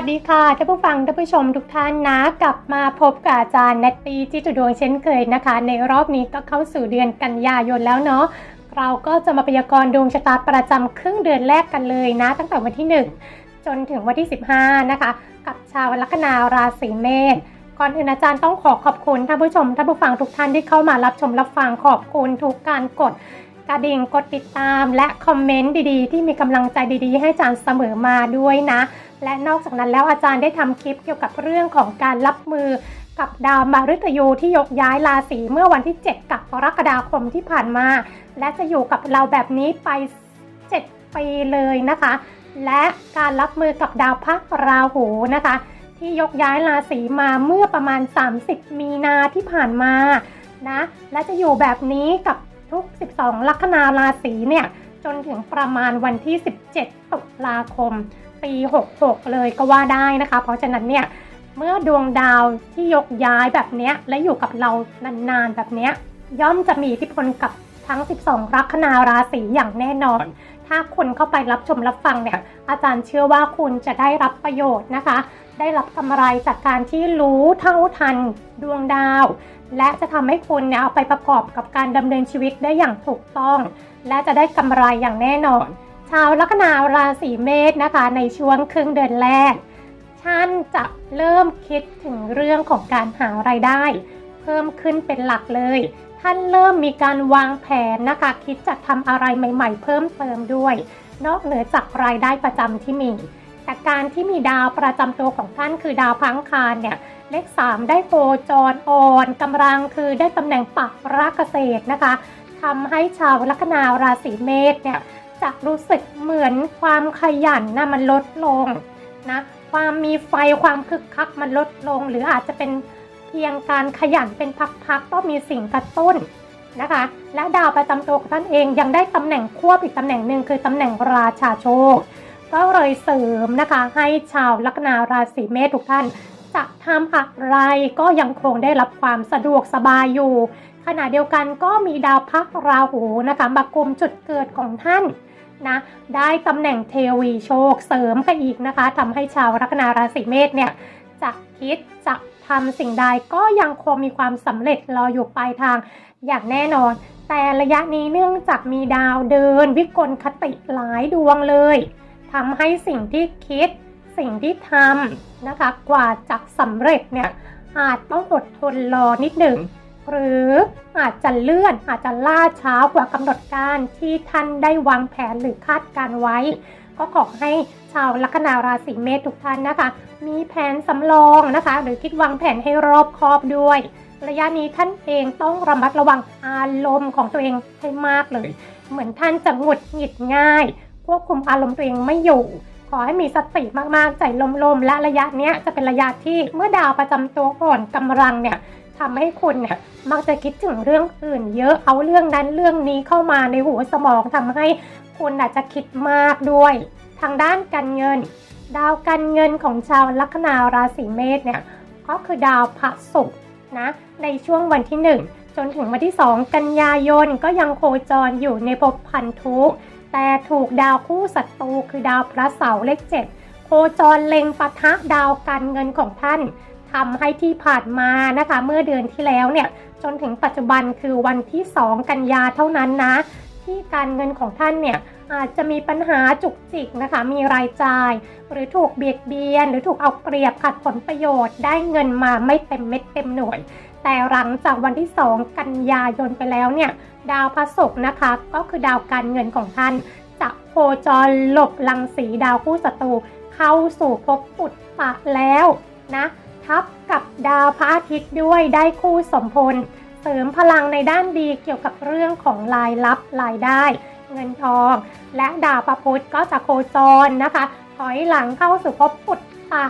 วัสดีค่ะท่านผู้ฟังท่านผู้ชมทุกท่านนะ กลับมาพบกับอาจารย์นัตตีจิตุดวงเช่นเคยนะคะ ในรอบนี้ก็เข้าสู่เดือนกันยายนแล้วเนาะเราก็จะมาพยากรณ์ดวงชะตาประจำครึ่งเดือนแรกกันเลยนะ ตั้งแต่วันที่ 1 จนถึงวันที่ 15 นะคะ กับชาวลัคนาราศีเมษก่อนอื่นอาจารย์ต้องขอขอบคุณท่านผู้ชมท่านผู้ฟังทุกท่านที่เข้ามารับชมรับฟังขอบคุณทุกการกดกระดิ่งกดติดตาม และคอมเมนต์ดีๆ ที่มีกำลังใจดีๆ ให้อาจารย์เสมอมาด้วยนะ และนอกจากนั้นแล้วอาจารย์ได้ทำคลิปเกี่ยวกับเรื่องของการรับมือกับดาวมฤตยูที่ยกย้ายราศีเมื่อวันที่ 7 กับกรกฎาคมที่ผ่านมา และจะอยู่กับเราแบบนี้ไป 7 ปีเลยนะคะ และการรับมือกับดาวพักราหูนะคะ ที่ยกย้ายราศีมาเมื่อประมาณ 30 มีนาที่ผ่านมานะและจะอยู่แบบนี้กับทุก 12 ลัคนาราศีเนี่ยจนถึงประมาณวันที่ 17 ตุลาคม ปี 66 เลยก็ว่าได้นะคะ เพราะฉะนั้นเนี่ยเมื่อดวงดาวที่ยกย้ายแบบนี้และอยู่กับเรานานๆแบบนี้ยย่อมจะมีอิทธิพลกับทั้ง 12 ลัคนาราศีอย่างแน่นอน ถ้าคุณเข้าไปรับชมรับฟังเนี่ย อาจารย์เชื่อว่าคุณจะได้รับประโยชน์นะคะ ได้รับกำไรจากการที่รู้เท่าทันดวงดาว และจะทำให้คุณเนี่ยเอาไปประกอบกับการดำเนินชีวิตได้อย่างถูกต้อง และจะได้กำไรอย่างแน่นอน ชาวลัคนาราศีเมษนะคะ ในช่วงครึ่งเดือนแรกท่านจะเริ่มคิดถึงเรื่องของการหาไรายได้ เพิ่มขึ้นเป็นหลักเลย ท่านเริ่มมีการวางแผนนะคะ คิดจะทำอะไรใหม่ ๆ เพิ่มเติมด้วย นอกเหนือจากรายได้ประจำที่มีแต่การที่มีดาวประจำตัวของท่านคือดาวพังคารเนี่ยเลข 3 ได้โคจรอ่อนกำลังคือได้ตำแหน่งปักรักเกษตรนะคะทำให้ชาวลัคนาราศีเมษเนี่ย จะรู้สึกเหมือนความขยันนะมันลดลงนะความมีไฟความคึกคักมันลดลง หรืออาจจะเป็นเพียงการขยันเป็นพักๆต้องมีสิ่งกระตุ้นนะคะ และดาวประจำตัวของท่านเองยังได้ตำแหน่งควบอีกตำแหน่งหนึ่งคือตำแหน่งราชาโชค ก็เลยเสริมนะคะให้ชาวลัคนาราศีเมษทุกท่าน จะทำอะไรก็ยังคงได้รับความสะดวกสบายอยู่ ขณะเดียวกันก็มีดาวพักราหูนะคะมากุมจุดเกิดของท่าน นะได้ตำแหน่งเทวีโชคเสริมกันอีกนะคะทำให้ชาวลัคนาราศีเมษเนี่ยจะคิดจะทำสิ่งใดก็ยังคงมีความสำเร็จรออยู่ปลายทางอย่างแน่นอน แต่ระยะนี้เนื่องจากมีดาวเดิน วิกลคติหลายดวงเลยทำให้สิ่งที่คิดสิ่งที่ทำนะคะกว่าจะสำเร็จเนี่ยอาจต้องอดทนรอนิดหนึ่ง หรืออาจจะเลื่อนอาจจะล่าช้ากว่ากำหนดการที่ท่านได้วางแผนหรือคาดการไว้ ก็ขอให้ชาวลัคนาราศีเมษทุกท่านนะคะ มีแผนสำรองนะคะ หรือคิดวางแผนให้รอบคอบด้วย ระยะนี้ท่านเองต้องระมัดระวังอารมณ์ของตัวเองให้มากเลย เหมือนท่านจะหงุดหงิดง่ายควบคุมอารมณ์ตัวเองไม่อยู่ขอให้มีสติมากๆ ใจลมๆ และระยะเนี้ยจะเป็นระยะที่เมื่อดาวประจำตัวอ่อนกำลังเนี่ย ทำให้คุณเนี่ยมักจะคิดถึงเรื่องอื่น เยอะเอาเรื่องนั้นเรื่องนี้เข้ามาในหัวสมองทำให้คุณอาจจะคิดมากด้วย ทางด้านการเงิน ดาวการเงินของชาวลัคนาราศีเมษเนี่ยก็คือดาวพระศุกร์นะในช่วงวันที่ 1 จนถึงวันที่ 2 กันยายนก็ยังโคจรอยู่ในภพพันธุแต่ถูกดาวคู่ศัตรูคือดาวพระเสาร์เลขเจ็ดโคจรเล็งปะทะดาวการเงินของท่าน ทำให้ที่ผ่านมานะคะ เมื่อเดือนที่แล้วเนี่ยจนถึงปัจจุบันคือวันที่ 2 กันยาเท่านั้นนะ ที่การเงินของท่านเนี่ยอาจจะมีปัญหาจุกจิกนะคะ มีรายจ่าย หรือถูกเบียดเบียน หรือถูกเอาเปรียบขัดผลประโยชน์ได้เงินมาไม่เต็มเม็ดเต็มหน่วย แต่หลังจากวันที่ 2 กันยายนไปแล้วเนี่ย ดาวพระศุกร์นะคะ ก็คือดาวการเงินของท่าน จะโคจรหลบรังสีดาวคู่ศัตรูเข้าสู่ภพปุตตะแล้วนะ ทับกับดาวพระอาทิตย์ด้วยได้คู่สมพล เสริมพลังในด้านดีเกี่ยวกับเรื่องของรายรับรายได้ เงินทอง และดาวประพุธก็จะโคจรนะคะ ถอยหลังเข้าสู่ภพปุตตะ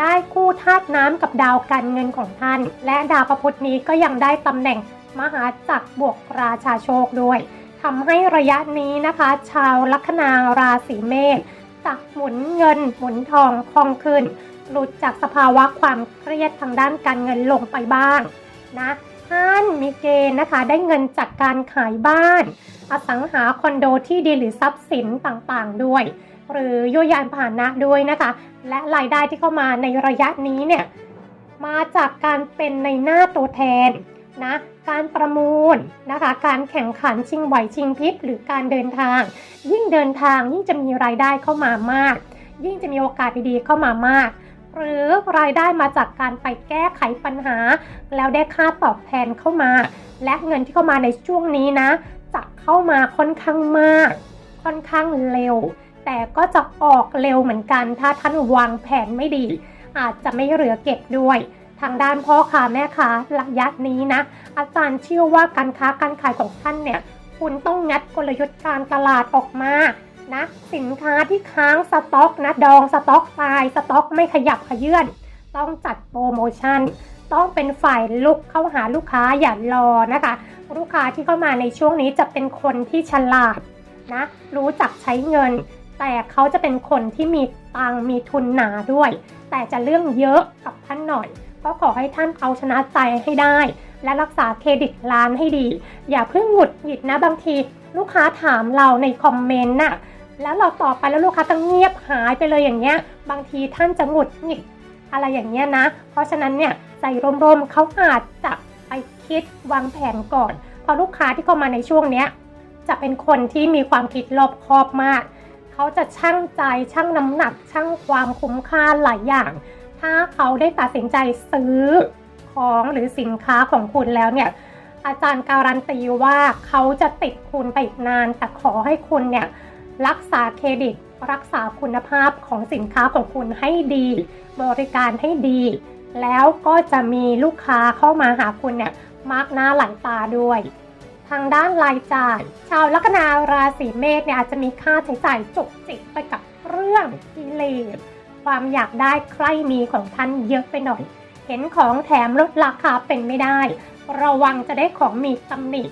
ได้คู่ธาตุน้ำกับดาวการเงินของท่าน และดาวประพุธนี้ก็ยังได้ตำแหน่งมหาจักรบวกราชาโชคด้วยทำให้ระยะนี้นะคะ ชาวลัคนาราศีเมษจะหมุนเงินหมุนทองคล่องขึ้น หลุดจากสภาวะความเครียดทางด้านการเงินลงไปบ้างนะท่านมีเกณฑ์นะคะได้เงินจากการขายบ้าน อสังหาคอนโดที่ดินหรือทรัพย์สินต่างๆด้วย หรือยวดยานพาหนะด้วยนะคะ และรายได้ที่เข้ามาในระยะนี้เนี่ยมาจากการเป็นในหน้าตัวแทนนะการประมูลนะคะการแข่งขันชิงไหวชิงพริบหรือการเดินทาง ยิ่งเดินทางยิ่งจะมีรายได้เข้ามามาก ยิ่งจะมีโอกาสดีๆเข้ามามาก หรือรายได้มาจากการไปแก้ไขปัญหา แล้วได้ค่าตอบแทนเข้ามา และเงินที่เข้ามาในช่วงนี้นะ จะเข้ามาค่อนข้างมาก ค่อนข้างเร็ว แต่ก็จะออกเร็วเหมือนกัน ถ้าท่านวางแผนไม่ดี อาจจะไม่เหลือเก็บด้วยทางด้านพ่อค้าแม่ค้าระยะนี้นะ อาจารย์เชื่อว่าการค้าการขายของท่านเนี่ย คุณต้องงัดกลยุทธ์การตลาดออกมา นะสินค้าที่ค้างสต็อกนะดองสต็อกตายสต็อกไม่ขยับขยื่นต้องจัดโปรโมชั่น ต้องเป็นฝ่ายลุกเข้าหาลูกค้าอย่ารอนะคะ ลูกค้าที่เข้ามาในช่วงนี้จะเป็นคนที่ฉลาดนะรู้จักใช้เงิน แต่เขาจะเป็นคนที่มีตังมีทุนหนาด้วย แต่จะเรื่องเยอะกับท่านหน่อย ก็ขอให้ท่านเอาชนะใจให้ได้ และรักษาเครดิตร้านให้ดี อย่าเพิ่งหงุดหงิดนะบางที ลูกค้าถามเราในคอมเมนต์น่ะ แล้วเราตอบไปแล้วลูกค้าก็เงียบหายไปเลยอย่างเงี้ย บางทีท่านจะหงุดหงิดอะไรอย่างเงี้ยนะ เพราะฉะนั้นเนี่ยใจร่มๆเขาอาจจะไปคิดวางแผนก่อนเพราะลูกค้าที่เข้ามาในช่วงเนี้ยจะเป็นคนที่มีความคิดรอบคอบมาก เขาจะชั่งใจชั่งน้ำหนักชั่งความคุ้มค่าหลายอย่าง ถ้าเขาได้ตัดสินใจซื้อของหรือสินค้าของคุณแล้วเนี่ยอาจารย์การันตีว่าเขาจะติดคุณไปอีกนานแต่ขอให้คุณเนี่ย รักษาเครดิต รักษาคุณภาพของสินค้าของคุณให้ดี บริการให้ดี แล้วก็จะมีลูกค้าเข้ามาหาคุณเนี่ยมากหน้าหลายตาด้วย ทางด้านรายจ่ายชาวลัคนาราศีเมษเนี่ยอาจจะมีค่าใช้จ่ายจุกจิกไปกับเรื่องกิเลสความอยากได้ใครมีของท่านเยอะไปหน่อย เห็นของแถมลดราคาเป็นไม่ได้ ระวังจะได้ของมีตำหนิ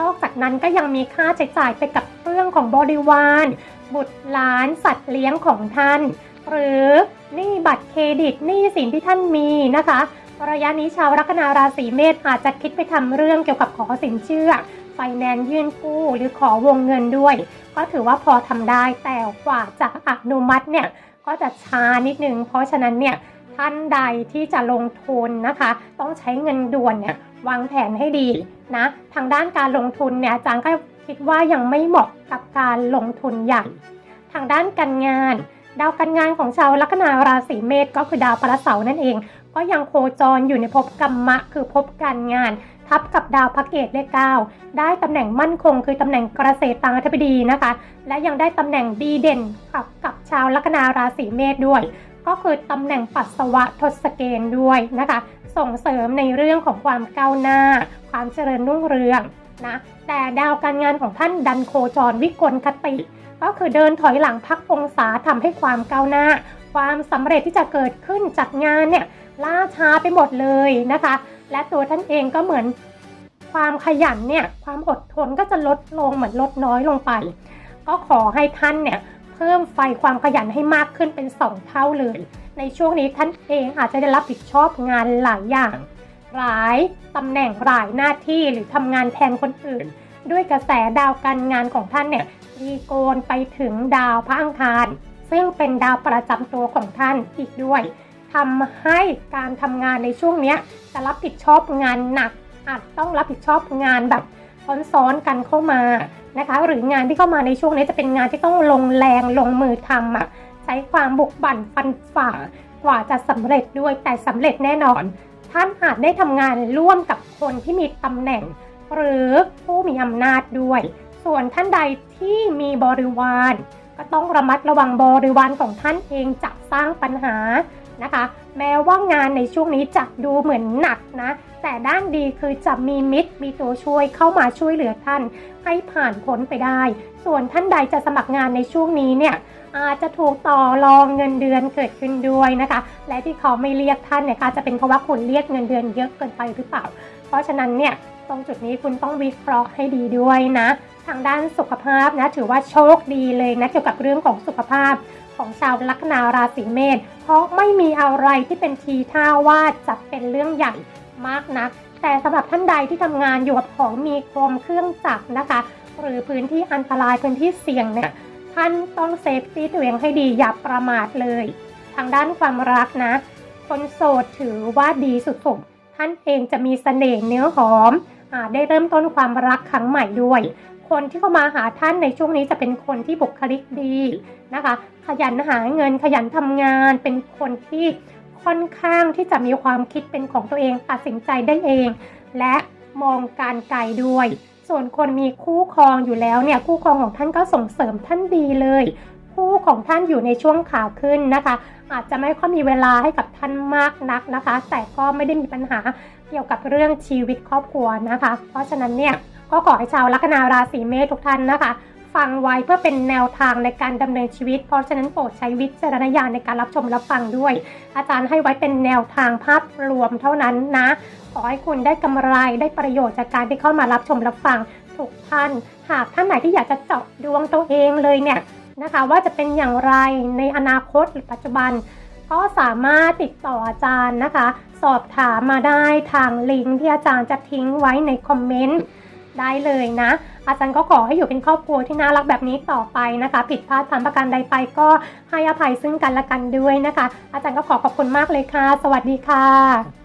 นอกจากนั้นก็ยังมีค่าใช้จ่ายไปกับเรื่องของบริวาร บุตรหลานสัตว์เลี้ยงของท่าน หรือหนี้บัตรเครดิตหนี้สินที่ท่านมีนะคะระยะนี้ชาวลัคนาราศีเมษอาจจะคิดไปทำเรื่องเกี่ยวกับขอสินเชื่อ ไฟแนนซ์ยื่นกู้หรือขอวงเงินด้วย ก็ถือว่าพอทำได้แต่กว่าจะอนุมัติเนี่ยก็จะช้านิดนึง เพราะฉะนั้นเนี่ยท่านใดที่จะลงทุนนะคะ ต้องใช้เงินด่วนเนี่ย วางแผนให้ดีนะทางด้านการลงทุนเนี่ยอาจารย์ก็คิดว่ายังไม่เหมาะกับการลงทุนใหญ่ ทางด้านการงาน ดาวการงานของชาวลัคนาราศีเมษก็คือดาวพระเสาร์นั่นเอง ก็ยังโคจรอยู่ในภพกรรมะ คือภพการงาน ทับกับดาวพระเกตเลขเก้าได้ตำแหน่งมั่นคง คือตำแหน่งเกษตรตังคธิบดีนะคะ และยังได้ตำแหน่งดีเด่นกับกับชาวลัคนาราศีเมษด้วย ก็คือตำแหน่งปัสสาวะทศเกณฑ์ด้วยนะคะ ส่งเสริมในเรื่องของความก้าวหน้า ความเจริญรุ่งเรืองนะแต่ดาวการงานของท่านดันโคจรวิกลคติ ก็คือเดินถอยหลังพักองศาทำให้ความก้าวหน้า ความสำเร็จที่จะเกิดขึ้นจากงานเนี่ยล่าช้าไปหมดเลยนะคะ และตัวท่านเองก็เหมือนความขยันเนี่ยความอดทนก็จะลดลงเหมือนลดน้อยลงไป ก็ขอให้ท่านเนี่ยเพิ่มไฟความขยันให้มากขึ้นเป็นสองเท่าเลย ในช่วงนี้ท่านเองอาจจะได้รับผิดชอบงานหลายอย่าง หลายตำแหน่งหลายหน้าที่หรือทำงานแทนคนอื่น ด้วยกระแสดาวการงานของท่านเนี่ยรีโกนไปถึงดาวพระอังคาร ซึ่งเป็นดาวประจำตัวของท่านอีกด้วยทำให้การทำงานในช่วงเนี้ยจะรับผิดชอบงานหนัก อาจต้องรับผิดชอบงานแบบซ้อนๆกันเข้ามานะคะ หรืองานที่เข้ามาในช่วงนี้จะเป็นงานที่ต้องลงแรงลงมือทำอะ ใช้ความบุกบั่นฟันฝ่ากว่าจะสำเร็จด้วยแต่สำเร็จแน่นอน ท่านอาจได้ทำงานร่วมกับคนที่มีตำแหน่ง หรือผู้มีอำนาจด้วย ส่วนท่านใดที่มีบริวาร ก็ต้องระมัดระวังบริวารของท่านเองจะสร้างปัญหานะคะ แม้ว่างานในช่วงนี้จะดูเหมือนหนักนะ แต่ด้านดีคือจะมีมิตรมีตัวช่วยเข้ามาช่วยเหลือท่าน ให้ผ่านพ้นไปได้ ส่วนท่านใดจะสมัครงานในช่วงนี้เนี่ยอาจจะถูกต่อรองเงินเดือนเกิดขึ้นด้วยนะคะ และที่เขาไม่เรียกท่านเนี่ยอาจจะเป็นเพราะว่าคุณเรียกเงินเดือนเยอะเกินไปหรือเปล่า เพราะฉะนั้นเนี่ยตรงจุดนี้คุณต้องวิเคราะห์ให้ดีด้วยนะ ทางด้านสุขภาพนะถือว่าโชคดีเลยนะเกี่ยวกับเรื่องของสุขภาพของชาวลัคนาราศีเมษเพราะไม่มีอะไรที่เป็นทีท่าว่าจะเป็นเรื่องใหญ่ มากนัก แต่สำหรับท่านใดที่ทำงานอยู่กับของมีคมเครื่องจักรนะคะ หรือพื้นที่อันตรายพื้นที่เสี่ยงเนี่ยท่านต้องเซฟตี้ตัวเองให้ดีอย่าประมาทเลย ทางด้านความรักนะ คนโสดถือว่าดีสุดๆท่านเองจะมีเสน่ห์เนื้อหอมอได้เริ่มต้นความรักครั้งใหม่ด้วย คนที่เข้ามาหาท่านในช่วงนี้จะเป็นคนที่บุคลิกดีนะคะ ขยันหาเงินขยันทำงานเป็นคนที่ ค่อนข้างที่จะมีความคิดเป็นของตัวเองตัดสินใจได้เอง และมองการไกลด้วย ส่วนคนมีคู่ครองอยู่แล้วเนี่ยคู่ครองของท่านก็ส่งเสริมท่านดีเลยคู่ของท่านอยู่ในช่วงขาขึ้นนะคะ อาจจะไม่ค่อยมีเวลาให้กับท่านมากนักนะคะ แต่ก็ไม่ได้มีปัญหาเกี่ยวกับเรื่องชีวิตครอบครัวนะคะ เพราะฉะนั้นเนี่ยก็ขอให้ชาวลัคนาราศีเมษทุกท่านนะคะ ฟังไว้เพื่อเป็นแนวทางในการดำเนินชีวิต เพราะฉะนั้นโปรดใช้วิจารณญาณในการรับชมรับฟังด้วย อาจารย์ให้ไว้เป็นแนวทางภาพรวมเท่านั้นนะ ขอให้คุณได้กำไรได้ประโยชน์จากการที่เข้ามารับชมรับฟังทุกท่าน หากท่านไหนที่อยากจะเจาะดวงตัวเองเลยเนี่ยนะคะ ว่าจะเป็นอย่างไรในอนาคตหรือปัจจุบัน ก็สามารถติดต่ออาจารย์นะคะ สอบถามมาได้ทางลิงก์ที่อาจารย์จะทิ้งไว้ในคอมเมนต์ได้เลยนะ อาจารย์ก็ขอให้อยู่เป็นครอบครัวที่น่ารักแบบนี้ต่อไปนะคะ ผิดพลาดทำประการใดไปก็ให้อภัยซึ่งกันและกันด้วยนะคะ อาจารย์ก็ขอขอบคุณมากเลยค่ะ สวัสดีค่ะ